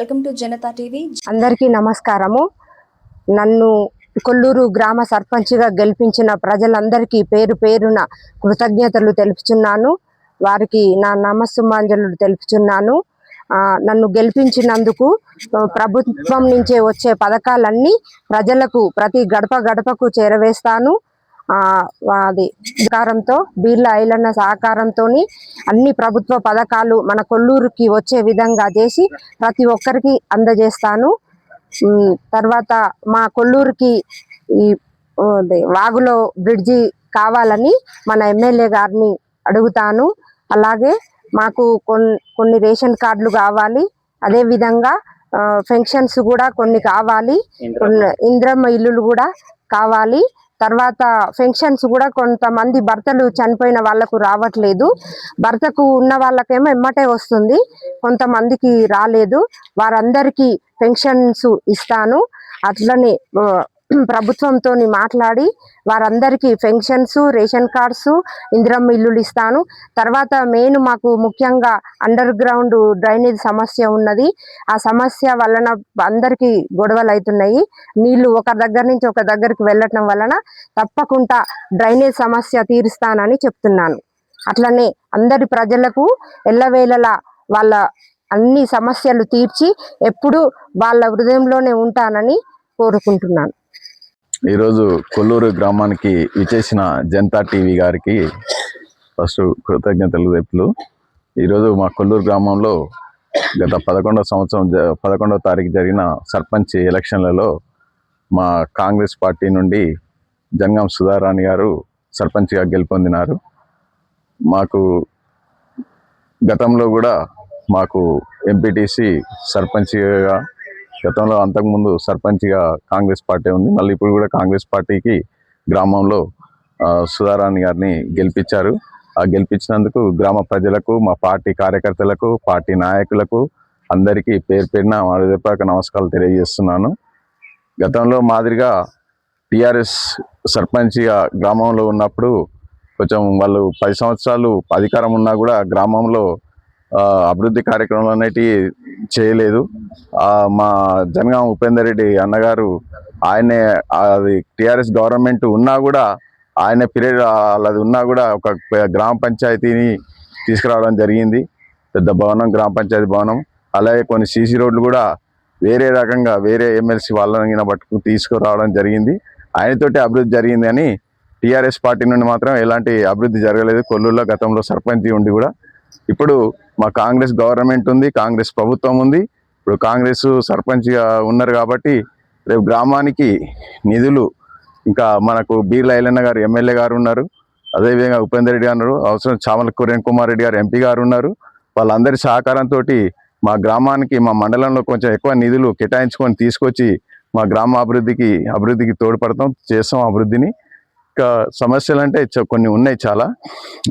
Welcome to Janata TV. అందరికీ నమస్కారము. నన్ను కొల్లూరు గ్రామ సర్పంచ్గా గెలిపించిన ప్రజలందరికీ పేరు పేరున కృతజ్ఞతలు తెలుపుచున్నాను. వారికి నా నమస్సుమాంజలు తెలుపుచున్నాను. నన్ను గెలిపించినందుకు ప్రభుత్వం నుంచే వచ్చే పథకాలన్నీ ప్రజలకు ప్రతి గడప గడపకు చేరవేస్తాను. అది సహకారంతో బీర్ల ఐలన్న సహకారంతో అన్ని ప్రభుత్వ పథకాలు మన కొల్లూరుకి వచ్చే విధంగా చేసి ప్రతి ఒక్కరికి అందజేస్తాను. తర్వాత మా కొల్లూరుకి ఈ వాగులో బ్రిడ్జి కావాలని మన ఎమ్మెల్యే గారిని అడుగుతాను. అలాగే మాకు కొన్ని కొన్ని రేషన్ కార్డులు కావాలి. అదే విధంగా కూడా కొన్ని కావాలి. ఇంద్రమ్మ ఇల్లులు కూడా కావాలి. తర్వాత పెన్షన్స్ కూడా కొంతమంది భర్తలు చనిపోయిన వాళ్ళకు రావట్లేదు. భర్తకు ఉన్న వాళ్ళకేమో ఎమ్మటే వస్తుంది. కొంతమందికి రాలేదు. వారందరికీ పెన్షన్స్ ఇస్తాను. అట్లనే ప్రభుత్వంతో మాట్లాడి వారందరికీ పెన్షన్స్ రేషన్ కార్డ్స్ ఇందిరమ్మ ఇల్లులు ఇస్తాను. తర్వాత మెయిన్ మాకు ముఖ్యంగా అండర్ గ్రౌండ్ డ్రైనేజ్ సమస్య ఉన్నది. ఆ సమస్య వలన అందరికీ గొడవలు అవుతున్నాయి నీళ్ళు ఒక దగ్గర నుంచి ఒక దగ్గరికి వెళ్ళటం వలన తప్పకుండా డ్రైనేజ్ సమస్య తీరుస్తానని చెప్తున్నాను. అట్లనే అందరి ప్రజలకు ఎల్లవేళలా వాళ్ళ అన్ని సమస్యలు తీర్చి ఎప్పుడు వాళ్ళ హృదయంలోనే ఉంటానని కోరుకుంటున్నాను. ఈరోజు కొల్లూరు గ్రామానికి విచేసిన జనతా టీవీ గారికి ఫస్ట్ కృతజ్ఞతలు రేపులు ఈరోజు మా కొల్లూరు గ్రామంలో గత పదకొండవ సంవత్సరం పదకొండవ తారీఖు జరిగిన సర్పంచ్ ఎలక్షన్లలో మా కాంగ్రెస్ పార్టీ నుండి జంగం సుధారాణి గారు సర్పంచ్గా గెలుపొందినారు. మాకు గతంలో కూడా మాకు ఎంపీటీసీ సర్పంచ్గా గతంలో అంతకుముందు సర్పంచ్గా కాంగ్రెస్ పార్టీ ఉంది. మళ్ళీ ఇప్పుడు కూడా కాంగ్రెస్ పార్టీకి గ్రామంలో సుధారాణి గారిని గెలిపించారు. ఆ గెలిపించినందుకు గ్రామ ప్రజలకు మా పార్టీ కార్యకర్తలకు పార్టీ నాయకులకు అందరికీ పేరు పేరున మా నమస్కారాలు తెలియజేస్తున్నాను. గతంలో మాదిరిగా టిఆర్ఎస్ సర్పంచ్గా గ్రామంలో ఉన్నప్పుడు కొంచెం వాళ్ళు పది సంవత్సరాలు అధికారం ఉన్నా కూడా గ్రామంలో అభివృద్ధి కార్యక్రమాలు అనేటివి చేయలేదు. మా జనగాం ఉపేందర్ రెడ్డి అన్నగారు ఆయనే అది టిఆర్ఎస్ గవర్నమెంట్ ఉన్నా కూడా ఆయన పీరియడ్ అది ఉన్నా కూడా ఒక గ్రామ పంచాయతీని తీసుకురావడం జరిగింది. పెద్ద భవనం గ్రామ పంచాయతీ భవనం. అలాగే కొన్ని సీసీ రోడ్లు కూడా వేరే రకంగా వేరే ఎమ్మెల్సీ వాళ్ళని పట్టుకు తీసుకురావడం జరిగింది. ఆయనతోటి అభివృద్ధి జరిగింది అని టీఆర్ఎస్ పార్టీ నుండి మాత్రం ఎలాంటి అభివృద్ధి జరగలేదు. కొల్లూరులో గతంలో సర్పంచి ఉండి కూడా. ఇప్పుడు మా కాంగ్రెస్ గవర్నమెంట్ ఉంది కాంగ్రెస్ ప్రభుత్వం ఉంది. ఇప్పుడు కాంగ్రెస్ సర్పంచ్గా ఉన్నారు కాబట్టి రేపు గ్రామానికి నిధులు ఇంకా మనకు బీర్ల ఐలన్న గారు ఎమ్మెల్యే గారు ఉన్నారు. అదేవిధంగా ఉపేందర్ రెడ్డి గారు అవసరం చామల కురేన్ కుమార్ రెడ్డి గారు ఎంపీ గారు ఉన్నారు. వాళ్ళందరి సహకారంతో మా గ్రామానికి మా మండలంలో కొంచెం ఎక్కువ నిధులు కేటాయించుకొని తీసుకొచ్చి మా గ్రామ అభివృద్ధికి అభివృద్ధికి తోడ్పడతాం చేస్తాం అభివృద్ధిని. ఇంకా సమస్యలు అంటే చ- కొన్ని ఉన్నాయి చాలా.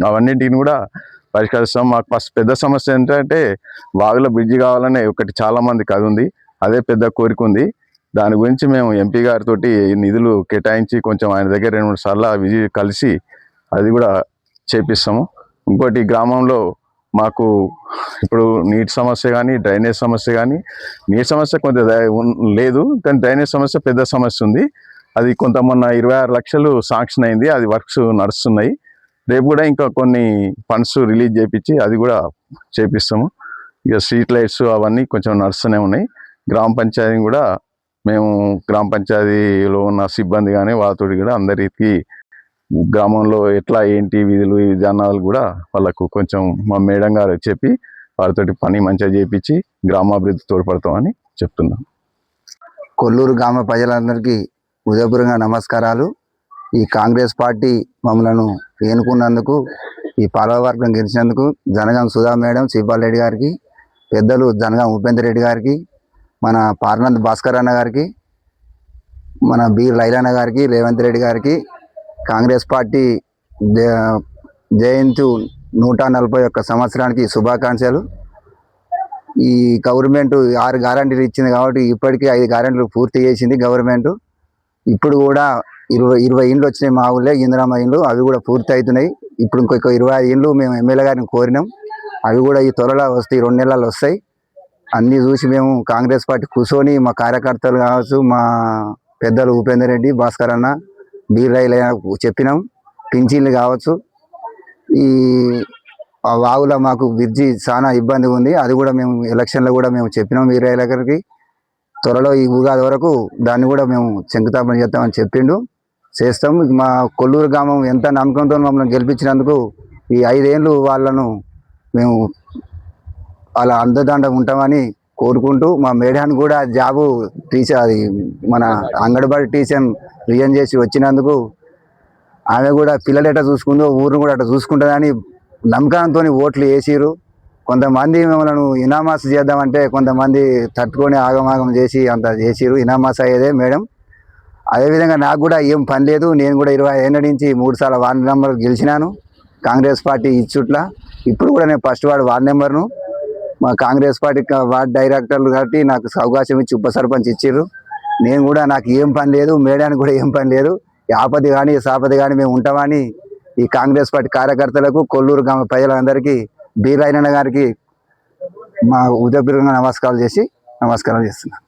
అవన్నింటిని కూడా పరిష్కరిస్తాం. మాకు ఫస్ట్ పెద్ద సమస్య ఏంటంటే వాగులో బ్రిడ్జి కావాలనే ఒకటి చాలామంది మందికి ఉంది. అదే పెద్ద కోరిక ఉంది. దాని గురించి మేము ఎంపీ గారితో నిధులు కేటాయించి కొంచెం ఆయన దగ్గర రెండు మూడు సార్లు విజి కలిసి అది కూడా చేపిస్తాము. ఇంకోటి గ్రామంలో మాకు ఇప్పుడు నీటి సమస్య కానీ డ్రైనేజ్ సమస్య కానీ నీటి సమస్య కొంత లేదు. కానీ డ్రైనేజ్ సమస్య పెద్ద సమస్య ఉంది. అది కొంత మొన్న ఇరవై ఆరు లక్షలు శాంక్షన్ అయింది. అది వర్క్స్ నడుస్తున్నాయి. రేపు కూడా ఇంకా కొన్ని ఫండ్స్ రిలీజ్ చేయించి అది కూడా చేపిస్తాము. ఇక స్ట్రీట్ లైట్స్ అవన్నీ కొంచెం నడుస్తూనే ఉన్నాయి. గ్రామ పంచాయతీ కూడా మేము గ్రామ పంచాయతీలో ఉన్న సిబ్బంది కానీ వాళ్ళతో కూడా అందరికీ గ్రామంలో ఎట్లా ఏంటి విధులు విధానాలు కూడా వాళ్ళకు కొంచెం మా మేడం గారు చెప్పి వారితోటి పని మంచిగా చేయించి గ్రామాభివృద్ధి తోడ్పడతామని చెప్తున్నాం. కొల్లూరు గ్రామ ప్రజలందరికీ ఉదయపురంగా నమస్కారాలు. ఈ కాంగ్రెస్ పార్టీ మమ్మలను ఎన్నుకున్నందుకు ఈ పాలవర్గం గెలిచినందుకు జనగాం సుధా మేడం శ్రీపాల్ రెడ్డి గారికి పెద్దలు జనగాం ఉపేందర్ రెడ్డి గారికి మన పార్నంద్ భాస్కర్ అన్న గారికి మన బీర్ లైలాన్న గారికి రేవంత్ రెడ్డి గారికి కాంగ్రెస్ పార్టీ జయంతి నూట నలభై ఒక్క సంవత్సరానికి శుభాకాంక్షలు. ఈ గవర్నమెంట్ ఆరు గ్యారంటీలు ఇచ్చింది కాబట్టి ఇప్పటికీ ఐదు గ్యారంటీలు పూర్తి చేసింది గవర్నమెంట్. ఇప్పుడు కూడా ఇరవై ఇరవై ఇండ్లు వచ్చినాయి మా ఊళ్ళో ఇందిరామ ఇండ్లు అవి కూడా పూర్తి అవుతున్నాయి ఇప్పుడు ఇంకొక ఇరవై ఐదు ఇండ్లు మేము ఎమ్మెల్యే గారిని కోరినాం. అవి కూడా ఈ త్వరలో వస్తాయి రెండు నెలలు వస్తాయి. అన్నీ చూసి మేము కాంగ్రెస్ పార్టీ కూర్చొని మా కార్యకర్తలు కావచ్చు మా పెద్దలు ఉపేందర్ రెడ్డి భాస్కర్ అన్న బీర్రాయిలు చెప్పినాం. పింఛన్లు కావచ్చు. ఈ వాగులో మాకు బ్రిడ్జి చాలా ఇబ్బంది ఉంది. అది కూడా మేము ఎలక్షన్లో కూడా మేము చెప్పినాం బీర్రాయిల గారికి. త్వరలో ఈ ఉగాది వరకు దాన్ని కూడా మేము శంకుతాపన చేస్తామని చెప్పిండు. చేస్తాం. మా కొల్లూరు గ్రామం ఎంత నమ్మకంతో మమ్మల్ని గెలిపించినందుకు ఈ ఐదేళ్ళు వాళ్ళను మేము అలా అందదండ ఉంటామని కోరుకుంటూ మా మేడాన్ని కూడా జాబు టీచర్ అది మన అంగన్వాడీ టీచర్ రిజైన్ చేసి వచ్చినందుకు ఆమె కూడా పిల్లలు ఎట్లా చూసుకుందో ఊరిని కూడా అట్లా చూసుకుంటుందని నమ్మకంతో ఓట్లు వేసిరు కొంతమంది మిమ్మల్ని ఇనామాస్ చేద్దామంటే కొంతమంది తట్టుకొని ఆగమాగం చేసి అంత చేసిరు ఇనామాస్ అయ్యేదే మేడం. అదేవిధంగా నాకు కూడా ఏం పని లేదు. నేను కూడా ఇరవై ఏళ్ళ నుంచి మూడు సార్లు వార్డు నెంబర్ గెలిచినాను. కాంగ్రెస్ పార్టీ ఇచ్చుట్ల. ఇప్పుడు కూడా నేను ఫస్ట్ వార్డు వార్డు నెంబర్ను మా కాంగ్రెస్ పార్టీ వార్డు డైరెక్టర్లు కాబట్టి నాకు అవకాశం ఇచ్చి ఉప సర్పంచ్ ఇచ్చిర్రు. నేను కూడా నాకు ఏం పని లేదు. మేడానికి కూడా ఏం పని లేదు. ఆపది కానీ సాపది కానీ మేము ఉంటామని ఈ కాంగ్రెస్ పార్టీ కార్యకర్తలకు కొల్లూరు గ్రామ ప్రజలందరికీ బీరాయన గారికి మా ఉదయపూర్వకంగా నమస్కారాలు చేసి నమస్కారాలు చేస్తున్నాను.